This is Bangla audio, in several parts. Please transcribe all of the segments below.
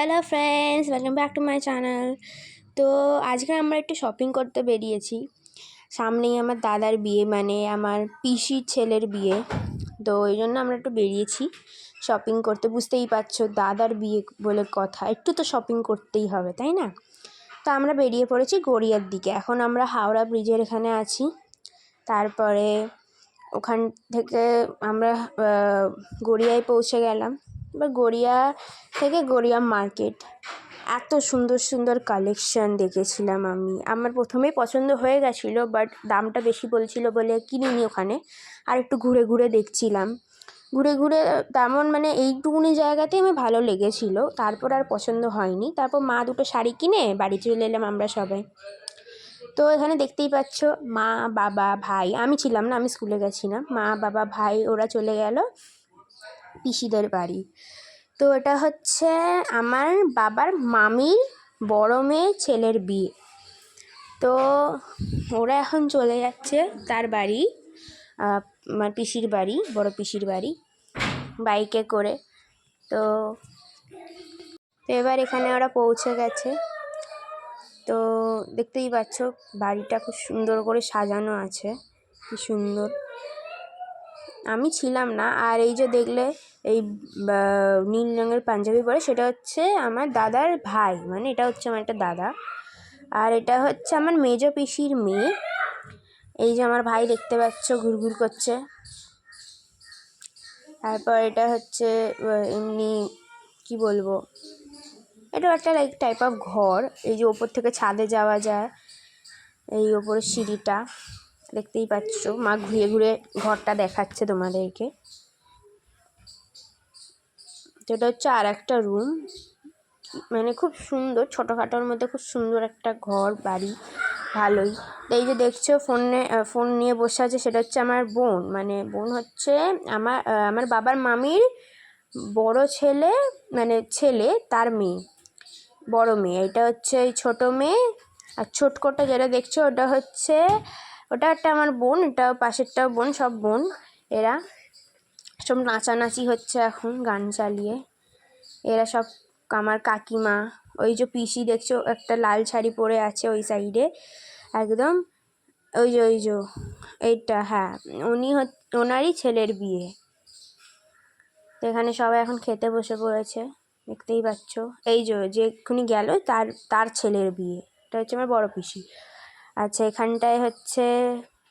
Hello friends welcome back to my channel তো আজকে আমরা একটু শপিং করতে বেরিয়েছি। সামনেই আমার দাদার বিয়ে মানে আমার পিসির ছেলের বিয়ে। তো ওই জন্য আমরা একটু বেরিয়েছি শপিং করতে। বুঝতেই পারছ, দাদার বিয়ে বলে কথা। একটু তো শপিং করতেই হবে, তাই না? তো আমরা বেরিয়ে পড়েছি গড়িয়ার দিকে। এখন আমরা হাওড়া ব্রিজের এখানে আছি। তারপরে ওখান থেকে আমরা গড়িয়ায় পৌঁছে গেলাম। এবার গড়িয়া থেকে গড়িয়া মার্কেট। এত সুন্দর সুন্দর কালেকশান দেখেছিলাম আমি। আমার প্রথমেই পছন্দ হয়ে গেছিল বাট দামটা বেশি বলছিল বলে কিনিনি ওখানে। আর একটু ঘুরে ঘুরে দেখছিলাম। ঘুরে ঘুরে তেমন মানে এইটুকুনি জায়গাতেই আমার ভালো লেগেছিলো। তারপর আর পছন্দ হয়নি। তারপর মা দুটো শাড়ি কিনে বাড়ি চলে এলাম আমরা সবাই। তো এখানে দেখতেই পাচ্ছ, মা, বাবা, ভাই। আমি ছিলাম না, আমি স্কুলে গেছি না মা, বাবা, ভাই, ওরা চলে গেল। পিসিদের বাড়ি। তো এটা হচ্ছে আমার বাবার মামির বড় মেয়ে ছেলের বিয়ে। তো ওরা এখন চলে যাচ্ছে তার বাড়ি আমার পিসির বাড়ি, বড় পিসির বাড়ি, বাইকে করে। তো এবার এখানে ওরা পৌঁছে গেছে। তো দেখতেই পাচ্ছ বাড়িটা খুব সুন্দর করে সাজানো আছে, কি সুন্দর। আমি ছিলাম না। আর এই যে দেখলে, এই নীল রঙের পাঞ্জাবি পরে, সেটা হচ্ছে আমার দাদার ভাই। মানে এটা হচ্ছে আমার একটা দাদা। আর এটা হচ্ছে আমার মেজ পিসির মেয়ে। এই যে আমার ভাই দেখতে পাচ্ছ, ঘুরঘুর করছে। তারপর এটা হচ্ছে এমনি, কি বলব? এটা একটা লাইক টাইপ অফ ঘর। এই যে ওপর থেকে ছাদে যাওয়া যায়, এই ওপরের সিঁড়িটা। দেখতেই পাচ্ছ। মা ঘুরে ঘুরে ঘরটা দেখাচ্ছে তোমাদেরকে। এটা হচ্ছে আর একটা রুম মানে খুব সুন্দর, ছোটোখাটোর মধ্যে খুব সুন্দর একটা ঘর, বাড়ি, ভালোই। এই যে দেখছ, ফোনে ফোন নিয়ে বসে আছে, সেটা হচ্ছে আমার বোন। মানে বোন হচ্ছে আমার আমার বাবার মামির বড় ছেলে মানে ছেলে, তার মেয়ে। বড় মেয়ে। এটা হচ্ছে ছোটো মেয়ে। আর ছোটকোটা যেটা দেখছ, ওটা হচ্ছে ওটা একটা আমার বোন এটা পাশেরটাও বোন, সব বোন, এরা। সব নাচানাচি হচ্ছে এখন গান চালিয়ে। এরা সব আমার কাকিমা, ওই যে পিসি দেখছ, একটা লাল শাড়ি পরে আছে ওই সাইডে, একদম। ওই যে ওই যে, এইটা হ্যাঁ উনি ওনারই ছেলের বিয়ে। এখানে সবাই এখন খেতে বসে পড়েছে, দেখতেই পাচ্ছ। এই যে যে এক্ষুনি গেল তার তার ছেলের বিয়ে, এটা হচ্ছে আমার বড় পিসি। আচ্ছা এখানটায় হচ্ছে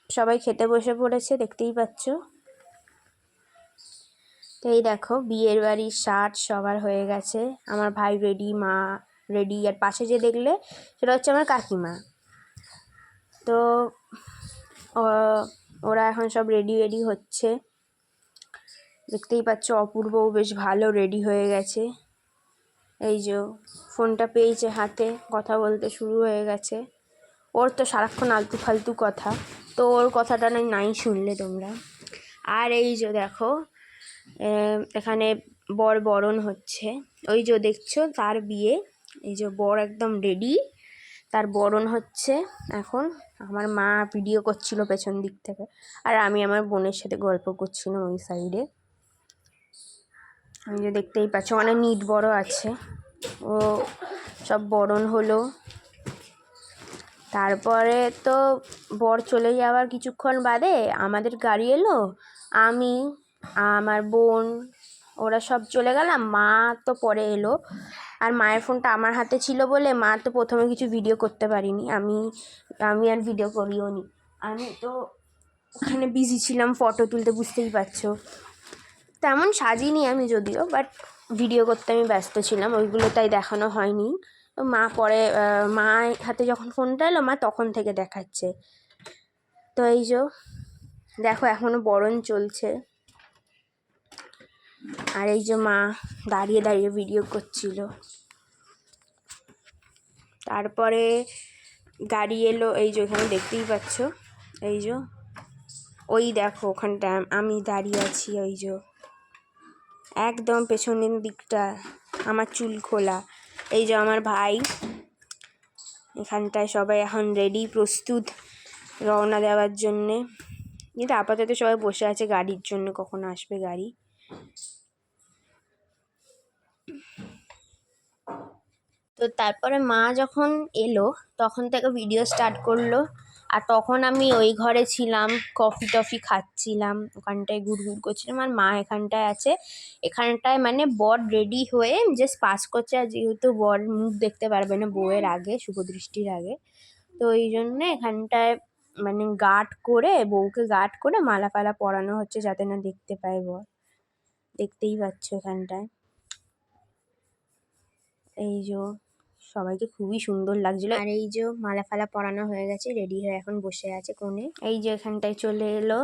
সবাই খেতে বসে পড়েছে, দেখতেই পাচ্ছ। তো এই দেখো, বিয়ের বাড়ির শার্ট সবার হয়ে গেছে। আমার ভাই রেডি, মা রেডি, আর পাশে যে দেখলে সেটা হচ্ছে আমার কাকিমা। তো ওরা এখন সব রেডি রেডি হচ্ছে। দেখতেই পাচ্ছ, অপূর্বও বেশ ভালো রেডি হয়ে গেছে। এই যে, ফোনটা পেয়েছে হাতে, কথা বলতে শুরু হয়ে গেছে। ওর তো সারাক্ষণ আলতু ফালতু কথা। তো ওর কথাটা নয়, নাই শুনলে তোমরা। আর এই যে দেখো এখানে বর বরণ হচ্ছে। ওই যে দেখছ, তার বিয়ে। এই যে বর একদম রেডি তার বরণ হচ্ছে এখন। আমার মা ভিডিও করছিল পেছন দিক থেকে। আর আমি আমার বোনের সাথে গল্প করছিলাম ওই সাইডে আমি যে দেখতেই পাচ্ছ, অনেক নিট বড় আছে। ও সব বরণ হলো। তারপরে তো বর চলে যাওয়ার কিছুক্ষণ বাদে আমাদের গাড়ি এলো। আমি, আমার বোন, ওরা সব চলে গেলাম, মা তো পরে এলো। আর মায়ের ফোনটা আমার হাতে ছিল বলে মা তো প্রথমে কিছু ভিডিও করতে পারিনি। আমি আমি আর ভিডিও করিও নি। আমি তো ওখানে বিজি ছিলাম ফটো তুলতে বুঝতেই পারছ। তেমন সাজিনি আমি যদিও বাট ভিডিও করতে আমি ব্যস্ত ছিলাম, ওইগুলো তাই দেখানো হয়নি। মা পরে মা হাতে যখন ফোনটা এলো, মা তখন থেকে দেখাচ্ছে। তো এই যে, দেখো এখনও বরণ চলছে। আর এই যে মা দাঁড়িয়ে দাঁড়িয়ে ভিডিও করছিল। তারপরে গাড়ি এলো, এই যে ওখানে দেখতেই পাচ্ছ। এই যে, ওই দেখো ওখানটা, আমি দাঁড়িয়ে আছি ওই যে। একদম পেছনের দিকটা, আমার চুল খোলা। এই যে আমার ভাই। এখানটায় সবাই এখন রেডি প্রস্তুত রওনা দেওয়ার জন্যে। কিন্তু আপাতত সবাই বসে আছে গাড়ির জন্য, কখন আসবে গাড়ি। তো তারপরে মা যখন এলো, তখন থেকে ভিডিও স্টার্ট করল। আর তখন আমি ওই ঘরে ছিলাম, কফি টফি খাচ্ছিলাম, ওখানটায় ঘুর ঘুর করছিলাম আর মা এখানটায় আছে। এখানটায় মানে বর রেডি হয়ে জাস্ট পাস করছে আর যেহেতু বর মুখ দেখতে পারবে না বউয়ের আগে, শুভদৃষ্টির আগে, তো এই জন্যে এখানটায় মানে গার্ড করে, বউকে গার্ড করে মালা ফালা পরানো হচ্ছে যাতে না দেখতে পায় বর। দেখতেই পাচ্ছ এখানটায়। এই যে সবাইকে খুবই সুন্দর লাগছিল। আর এই যে মালা ফালা পরানো হয়ে গেছে রেডি হয়ে এখন বসে আছে কোণে। এই যে এখানটায় চলে এলো।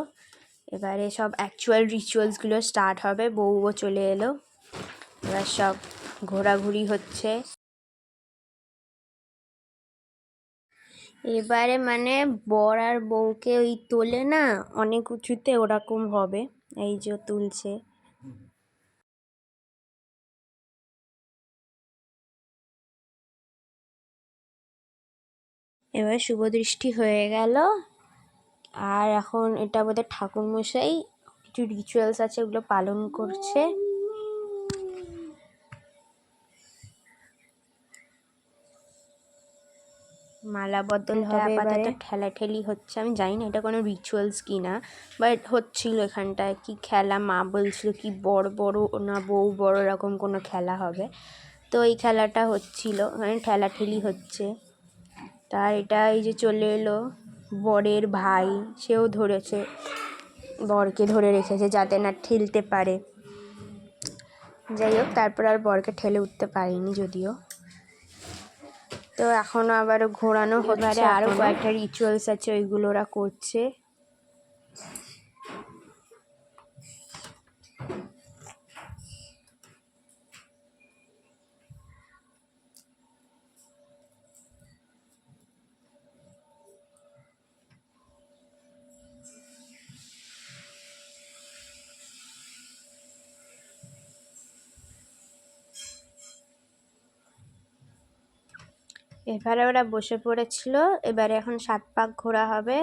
এবারে সব অ্যাকচুয়াল রিচুয়ালসগুলো স্টার্ট হবে বউও চলে এলো। এবার সব ঘোরাঘুরি হচ্ছে। এবারে মানে বর আর বউকে ওই তোলে না অনেক উঁচুতে ওরকম হবে। এই যে তুলছে। এবার শুভদৃষ্টি হয়ে গেল। আর এখন এটা বোধহয় ঠাকুরমশাই কিছু রিচুয়ালস আছে ওগুলো পালন করছে। মালা বদল হবে আপাতত ঠেলাঠেলি হচ্ছে। আমি জানি না এটা কোনো রিচুয়ালস কি না বাট হচ্ছিল এখানটায়। কি খেলা মা বলছিল কি বড় বড় না বউ বড় এরকম কোনো খেলা হবে। তো এই খেলাটা হচ্ছিল মানে ঠেলাঠেলি হচ্ছে। তার এটা এই যে চলে এলো। বরের ভাই সেও ধরেছে। বরকে ধরে রেখেছে যাতে না ঠেলতে পারে। যাই হোক তারপর আর বরকে ঠেলে উঠতে পারিনি যদিও। তো এখনও আবার ঘোরানো হতে পারে আরও কয়েকটা রিচুয়ালস আছে ওইগুলো ওরা করছে। এবারে ওরা বসে পড়েছিল, এবারে এখন সাত পাক ঘোরা হবে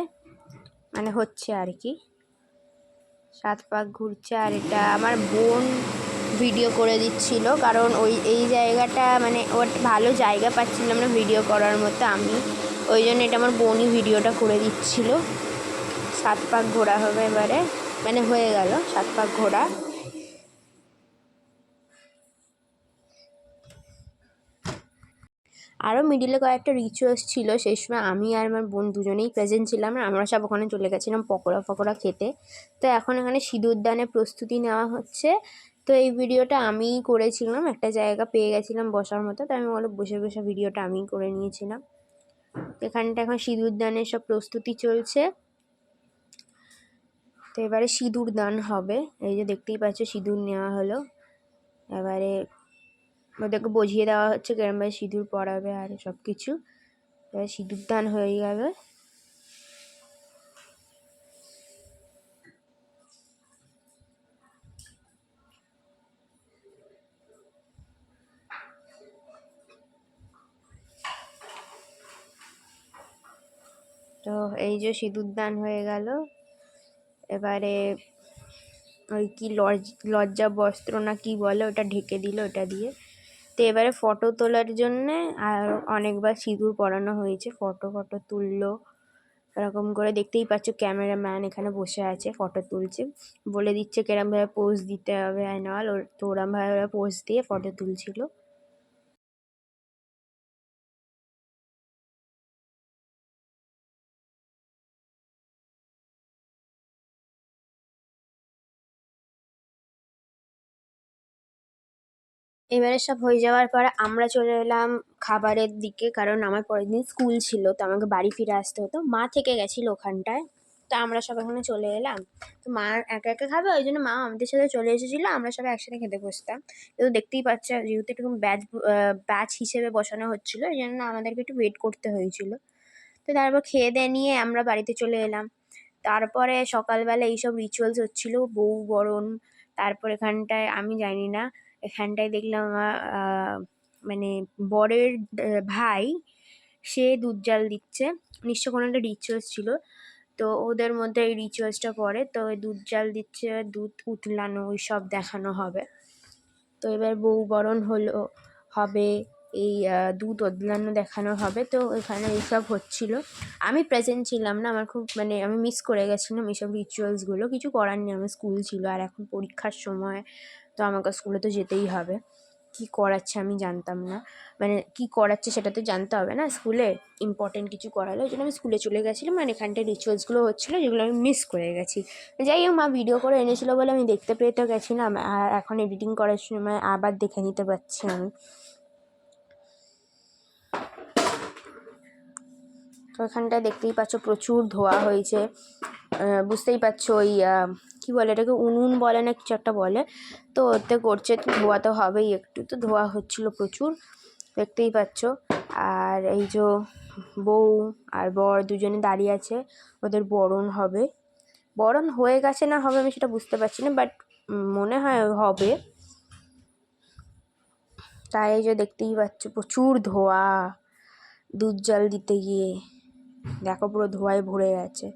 মানে হচ্ছে আর কি। সাত পাক ঘুরছে আর এটা আমার বোন ভিডিও করে দিচ্ছিল, কারণ ওই, এই জায়গাটা মানে ওর ভালো জায়গা পাচ্ছিলাম না ভিডিও করার মতো আমি। ওই জন্য এটা আমার বোনই ভিডিওটা করে দিচ্ছিল। সাত পাক ঘোরা হবে এবারে মানে হয়ে গেল সাত পাক ঘোরা। আরও মিডিলে কয়েকটা রিচুয়ালস ছিল। সেই সময় আমি আর আমার বোন দুজনেই প্রেজেন্ট ছিলাম আর আমরা সব ওখানে চলে গেছিলাম পকোড়া ফকোড়া খেতে। তো এখন এখানে সিঁদুর দানের প্রস্তুতি নেওয়া হচ্ছে। তো এই ভিডিওটা আমিই করেছিলাম। একটা জায়গা পেয়ে গেছিলাম বসার মতো। তো আমি বলো বসে বসে ভিডিওটা আমিই করে নিয়েছিলাম। এখানটা এখন সিঁদুর দানের সব প্রস্তুতি চলছে। তো এবারে সিঁদুর দান হবে। এই যে দেখতেই পাচ্ছ, সিঁদুর নেওয়া হলো। এবারে ওদেরকে বুঝিয়ে দেওয়া হচ্ছে কিরমভাবে সিঁদুর পরাবে আর সব কিছু এবার সিঁদুর দান হয়ে যাবে তো এই যে সিঁদুর দান হয়ে গেল। এবারে ওই কি লজ্জা বস্ত্র না কি বলে ওটা ঢেকে দিল ওটা দিয়ে। তো এবারে ফটো তোলার জন্যে আর অনেকবার সিঁদুর পরানো হয়েছে। ফটো ফটো তুললো। এরকম করে দেখতেই পাচ্ছ ক্যামেরাম্যান এখানে বসে আছে ফটো তুলছে। বলে দিচ্ছে কিরমভাবে পোজ দিতে হবে অ্যান্ড অল তো ওরমভাবে ওরা পোজ দিয়ে ফটো তুলছিল। এবারে সব হয়ে যাওয়ার পর আমরা চলে এলাম খাবারের দিকে, কারণ আমার পরের দিন স্কুল ছিল, তো আমাকে বাড়ি ফিরে আসতে হতো। মা থেকে গেছিল ওখানটায়, তো আমরা সব এখানে চলে এলাম। তো মা একা একা খাবে, ওই জন্য মা আমাদের সাথে চলে এসেছিল, আমরা সবাই একসাথে খেতে বসতাম। কিন্তু দেখতেই পাচ্ছ, যেহেতু একটু ব্যাচ ব্যাচ হিসেবে বসানো হচ্ছিল, এই জন্য আমাদেরকে একটু ওয়েট করতে হয়েছিল। তো তারপর খেয়ে দিয়ে নিয়ে আমরা বাড়িতে চলে এলাম। তারপরে সকালবেলা এইসব রিচুয়ালস হচ্ছিল, বউ বরণ, তারপর এখানটায়, আমি জানি না এখানটায় দেখলাম আমার মানে বরের ভাই, সে দুধ জাল দিচ্ছে। নিশ্চয় কোনো একটা রিচুয়ালস ছিল। তো ওদের মধ্যে এই রিচুয়ালসটা পড়ে। তো ওই দুধ জাল দিচ্ছে, দুধ উতলানো ওই সব দেখানো হবে। তো এবার বউ বরণ হলো, হবে এই দুধ অদলানো দেখানো হবে। তো এখানে এইসব হচ্ছিল। আমি প্রেজেন্ট ছিলাম না, আমার খুব মানে আমি মিস করে গেছিলাম এইসব রিচুয়ালসগুলো কিছু করার নেই, আমার স্কুল ছিল। আর এখন পরীক্ষার সময় তো আমাকে স্কুলে তো যেতেই হবে। কি করাচ্ছে আমি জানতাম না। মানে কি করাচ্ছে সেটা তো জানতে হবে না স্কুলে। ইম্পর্টেন্ট কিছু করালে ওই জন্য আমি স্কুলে চলে গেছিলাম আর এখানটায় রিচুয়ালসগুলো হচ্ছিল যেগুলো আমি মিস করে গেছি। যাই হোক, মা ভিডিও করে এনেছিলো বলে আমি দেখতে পেয়ে তো গেছিলাম। আর এখন এডিটিং করার সময় আবার দেখে নিতে পারছি আমি। তো এখানটায় দেখতেই পাচ্ছ প্রচুর ধোয়া হয়েছে। বুঝতেই পারছ ওই কি বলে, এটাকে উনুন বলে না, কিছু একটা বলে। তো ওতে করছে তো ধোয়া তো হবেই একটু। তো ধোয়া হচ্ছিল প্রচুর, দেখতেই পাচ্ছ। আর এই যে বউ আর বর দুজনে দাঁড়িয়ে আছে, ওদের বরণ হবে। বরণ হয়ে গেছে না হবে আমি সেটা বুঝতে পারছি না, বাট মনে হয় হবে। তাই এই যে দেখতেই পাচ্ছ, প্রচুর ধোয়া, দুধ জল দিতে গিয়ে। দেখো পুরো ধোঁয়ায় ভরে গেছে।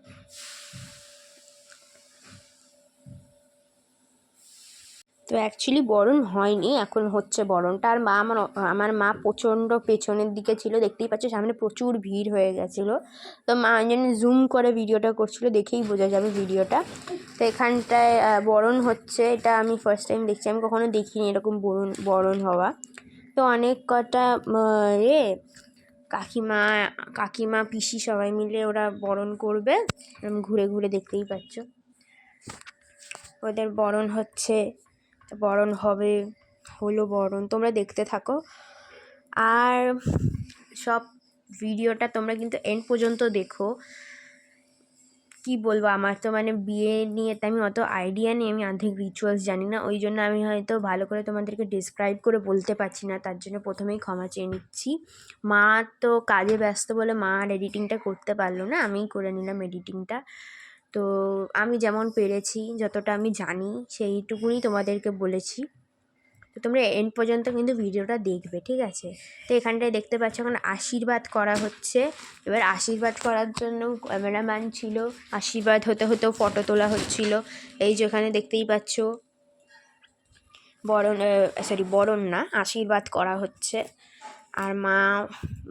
তো অ্যাকচুয়ালি বরণ হয়নি, এখন হচ্ছে বরণটা। আর মা আমার আমার মা প্রচণ্ড পেছনের দিকে ছিল, দেখতেই পাচ্ছ সামনে প্রচুর ভিড় হয়ে গেছিল। তো মা জন্য জুম করে ভিডিওটা করছিল, দেখেই বোঝা যাবে ভিডিওটা। তো এখানটায় বরণ হচ্ছে, এটা আমি ফার্স্ট টাইম দেখছি, আমি কখনো দেখিনি এরকম বরণ বরণ হওয়া। তো অনেক কটা এ, কাকিমা কাকিমা, পিসি সবাই মিলে ওরা বরণ করবে ঘুরে ঘুরে দেখতেই পাচ্ছ। ওদের বরণ হচ্ছে বরণ হবে, হলো বরণ, তোমরা দেখতে থাকো। আর সব ভিডিওটা তোমরা কিন্তু এন্ড পর্যন্ত দেখো। কি বলব, আমার তো মানে বিয়ে নিয়ে তো আমি অত আইডিয়া নেই, আমি অর্ধেক রিচুয়ালস জানি না। ওই জন্য আমি হয়তো ভালো করে তোমাদেরকে ডিসক্রাইব করে বলতে পারছি না, তার জন্য প্রথমেই ক্ষমা চেয়ে নিচ্ছি। মা তো কাজে ব্যস্ত বলে মা আর এডিটিংটা করতে পারল না, আমিই করে নিলাম এডিটিংটা তো আমি যেমন পেরেছি, যতটা আমি জানি, সেইটুকুনি তোমাদেরকে বলেছি। তো তোমরা এন্ড পর্যন্ত কিন্তু ভিডিওটা দেখবে, ঠিক আছে? তো এখানটায় দেখতে পাচ্ছ, এখন আশীর্বাদ করা হচ্ছে। এবার আশীর্বাদ করার জন্য ক্যামেরাম্যান ছিল, আশীর্বাদ হতে হতেও ফটো তোলা হচ্ছিল। এই যে এখানে দেখতেই পাচ্ছ, বরণ সরি বরণ না, আশীর্বাদ করা হচ্ছে। আর মা,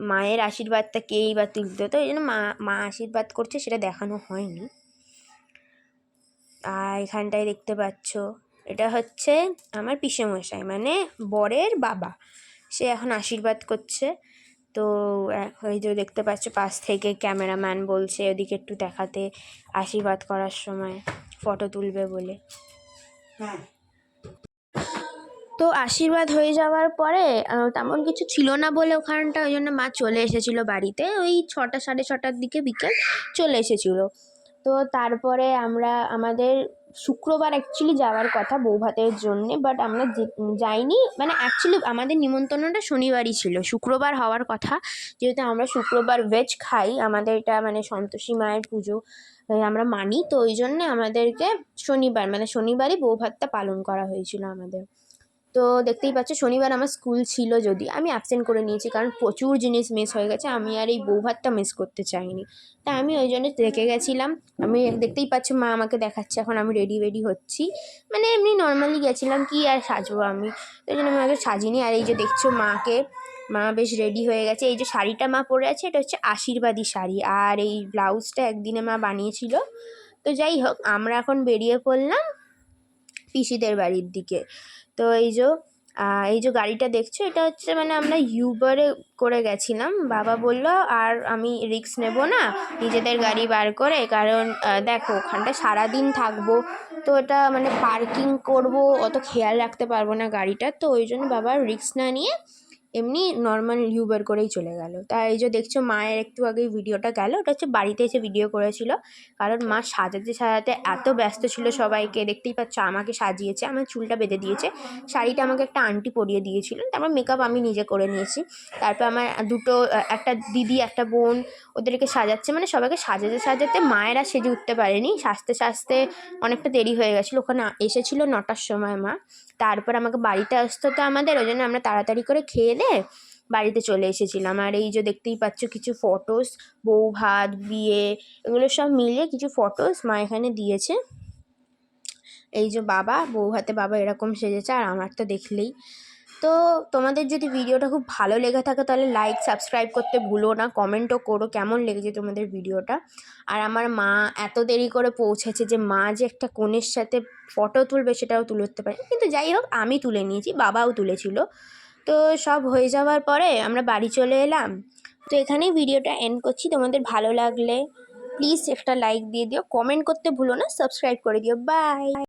মায়ের আশীর্বাদটা কেই বা তুলতে তো এই জন্য মা মা আশীর্বাদ করছে, সেটা দেখানো হয়নি। আর এখানটায় দেখতে পাচ্ছ এটা হচ্ছে আমার পিসেমশাই মানে বরের বাবা। সে এখন আশীর্বাদ করছে। তো ওই যে দেখতে পাচ্ছ পাশ থেকে ক্যামেরাম্যান বলছে ওদিকে একটু দেখাতে আশীর্বাদ করার সময় ফটো তুলবে বলে। তো আশীর্বাদ হয়ে যাওয়ার পরে তেমন কিছু ছিল না বলে ওখানটা ওই জন্য মা চলে এসেছিল বাড়িতে। ওই ছটা সাড়ে ছটার দিকে বিকেল চলে এসেছিল। তো তারপরে আমরা, আমাদের শুক্রবার অ্যাকচুয়ালি যাওয়ার কথা বউ ভাতের জন্যে বাট আমরা যাইনি মানে অ্যাকচুয়ালি আমাদের নিমন্ত্রণটা শনিবারই ছিল। শুক্রবার হওয়ার কথা, যেহেতু আমরা শুক্রবার ভেজ খাই আমাদের এটা মানে সন্তোষী মায়ের পুজো আমরা মানি, তো ওই জন্যে আমাদেরকে শনিবার মানে শনিবারই বউ ভাতটা পালন করা হয়েছিল আমাদের। তো দেখতেই পাচ্ছ শনিবার আমার স্কুল ছিল যদি, আমি অ্যাবসেন্ট করে নিয়েছি কারণ প্রচুর জিনিস মিস হয়ে গেছে, আমি আর এই বউ ভাতটা মিস করতে চাইনি। তা আমি ওই জন্য দেখে গেছিলাম, আমি দেখতেই পাচ্ছ মা আমাকে দেখাচ্ছে, এখন আমি রেডি রেডি হচ্ছি। মানে এমনি নর্মালি গেছিলাম, কি আর সাজবো আমি? ওই জন্য আমি আগে সাজিনি, আর এই যে দেখছ মাকে, মা বেশ রেডি হয়ে গেছে। এই যে শাড়িটা মা পরে আছে, এটা হচ্ছে আশীর্বাদী শাড়ি, আর এই ব্লাউজটা একদিনে মা বানিয়েছিল। তো যাই হোক, আমরা এখন বেরিয়ে পড়লাম। পিসিদের বাড়ির দিকে। তো এই যে এই যে গাড়িটা দেখছ, এটা হচ্ছে মানে আমরা ইউবারে করে গেছিলাম। বাবা বলল, আর আমি রিক্স নেব না, নিজেদের গাড়ি বার করে, কারণ দেখো, ওখানটা সারাদিন থাকব, তো এটা মানে পার্কিং করব, অত খেয়াল রাখতে পারব না গাড়িটা। তো ওই জন্য বাবা রিক্স না নিয়ে এমনি নর্মাল ইউবার করেই চলে গেল। তা এই যে দেখছ মায়ের একটু আগেই ভিডিওটা গেল। ওটা হচ্ছে বাড়িতে এসে ভিডিও করেছিল। কারণ মা সাজাতে সাজাতে এত ব্যস্ত ছিল সবাইকে। দেখতেই পাচ্ছ আমাকে সাজিয়েছে, আমার চুলটা বেঁধে দিয়েছে। শাড়িটা আমাকে একটা আন্টি পরিয়ে দিয়েছিলেন তারপর মেকআপ আমি নিজে করে নিয়েছি। তারপর আমার দুটো, একটা দিদি, একটা বোন ওদেরকে সাজাচ্ছে। মানে সবাইকে সাজাতে সাজাতে মায়েরা সেজে উঠতে পারেনি। সাজতে সাজতে অনেকটা দেরি হয়ে গেছিল। ওখানে এসেছিল নটার সময় মা। তারপর আমাকে বাড়িতে আসতে তো আমাদের, ওই জন্য আমরা তাড়াতাড়ি করে খেয়ে দিয়ে বাড়িতে চলে এসেছিলাম। আর এই যে দেখতেই পাচ্ছ কিছু ফটোস বউ ভাত, বিয়ে, এগুলো সব মিলিয়ে কিছু ফটোস মা এখানে দিয়েছে। এই যে বাবা, বউ হাতে বাবা এরকম সেজেছে, আর আমার তো দেখলেই। তো তোমাদের যদি ভিডিওটা খুব ভালো লেগে থাকে তাহলে লাইক সাবস্ক্রাইব করতে ভুলো না কমেন্টও করো কেমন লেগেছে তোমাদের ভিডিওটা। আর আমার মা এত দেরি করে পৌঁছেছে যে মা যে একটা কনের সাথে ফটো তুলবে সেটাও তুলে উঠতে পারে কিন্তু যাই হোক, আমি তুলে নিয়েছি, বাবাও তুলেছিল। তো সব হয়ে যাওয়ার পরে আমরা বাড়ি চলে এলাম। তো এখানেই ভিডিওটা এন্ড করছি। তোমাদের ভালো লাগলে প্লিজ একটা লাইক দিয়ে দিও কমেন্ট করতে ভুলো না সাবস্ক্রাইব করে দিও। বাই